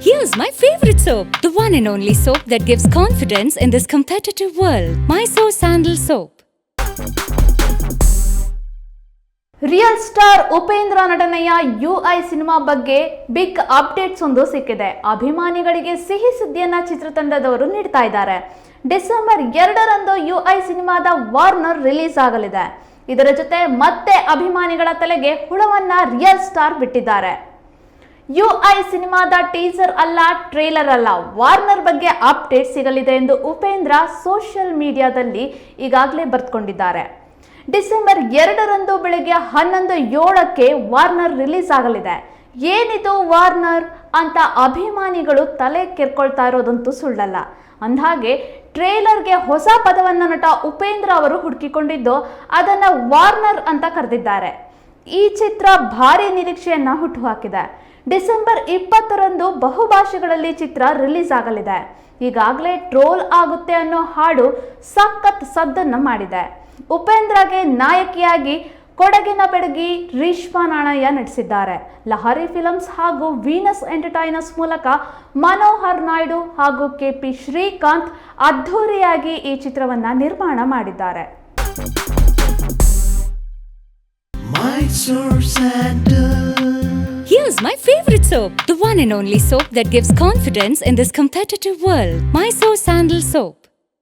Here's my favorite soap, the one and only soap that gives confidence in this competitive world. Mysore Sandal Soap. Real star Upendra ನಟನೆಯ U I cinema ಬಗ್ಗೆ big updates ಒಂದು ಸಿಕ್ಕಿದೆ ಅಭಿಮಾನಿಗಳಿಗೆ ಸಿಹಿ ಸುದ್ದಿಯನ್ನ ಚಿತ್ರತಂಡದವರು ನೀಡ್ತಾ ಇದ್ದಾರೆ December ಎರಡರಂದು U I ಸಿನಿಮಾದ ವಾರ್ನರ್ ರಿಲೀಸ್ ಆಗಲಿದೆ ಇದರ ಜೊತೆ ಮತ್ತೆ ಅಭಿಮಾನಿಗಳ ತಲೆಗೆ ಹುಳವನ್ನ ರಿಯಲ್ ಸ್ಟಾರ್ ಬಿಟ್ಟಿದ್ದಾರೆ ಯು ಐ ಸಿನಿಮಾದ ಟೀಸರ್ ಅಲ್ಲ, ಟ್ರೇಲರ್ ಅಲ್ಲ. ವಾರ್ನರ್ ಬಗ್ಗೆ ಅಪ್ಡೇಟ್ ಸಿಗಲಿದೆ ಎಂದು ಉಪೇಂದ್ರ ಸೋಷಿಯಲ್ ಮೀಡಿಯಾದಲ್ಲಿ ಈಗಾಗಲೇ ಬರೆದುಕೊಂಡಿದ್ದಾರೆ ಡಿಸೆಂಬರ್ ಎರಡರಂದು ಬೆಳಗ್ಗೆ ಹನ್ನೊಂದು ಏಳಕ್ಕೆ ವಾರ್ನರ್ ರಿಲೀಸ್ ಆಗಲಿದೆ. ಏನಿದು ವಾರ್ನರ್ ಅಂತ ಅಭಿಮಾನಿಗಳು ತಲೆ ಕೆರ್ಕೊಳ್ತಾ ಇರೋದಂತೂ ಸುಳ್ಳಲ್ಲ. ಅಂದಹಾಗೆ, ಟ್ರೇಲರ್ಗೆ ಹೊಸ ಪದವನ್ನು ನಟ ಉಪೇಂದ್ರ ಅವರು ಹುಡುಕಿಕೊಂಡಿದ್ದು ಅದನ್ನ ವಾರ್ನರ್ ಅಂತ ಕರೆದಿದ್ದಾರೆ. ಈ ಚಿತ್ರ ಭಾರಿ ನಿರೀಕ್ಷೆಯನ್ನ ಹುಟ್ಟುಹಾಕಿದೆ. ಡಿಸೆಂಬರ್ ಇಪ್ಪತ್ತರಂದು ಬಹುಭಾಷೆಗಳಲ್ಲಿ ಚಿತ್ರ ರಿಲೀಸ್ ಆಗಲಿದೆ. ಈಗಾಗಲೇ ಟ್ರೋಲ್ ಆಗುತ್ತೆ ಅನ್ನೋ ಹಾಡು ಸಖತ್ ಸದ್ದನ್ನು ಮಾಡಿದೆ. ಉಪೇಂದ್ರಗೆ ನಾಯಕಿಯಾಗಿ ಕೊಡಗಿನ ಬೆಡಗಿ ರೀಶ್ಮಾ ನಾಣಯ್ಯ ನಟಿಸಿದ್ದಾರೆ. ಲಹರಿ ಫಿಲಮ್ಸ್ ಹಾಗೂ ವೀನಸ್ ಎಂಟರ್ಟೈನರ್ಸ್ ಮೂಲಕ ಮನೋಹರ್ ನಾಯ್ಡು ಹಾಗೂ ಕೆ ಪಿ ಶ್ರೀಕಾಂತ್ ಅದ್ಧೂರಿಯಾಗಿ ಈ ಚಿತ್ರವನ್ನ ನಿರ್ಮಾಣ ಮಾಡಿದ್ದಾರೆ. My favorite soap, the one and only soap that gives confidence in this competitive world. Mysore Sandal Soap.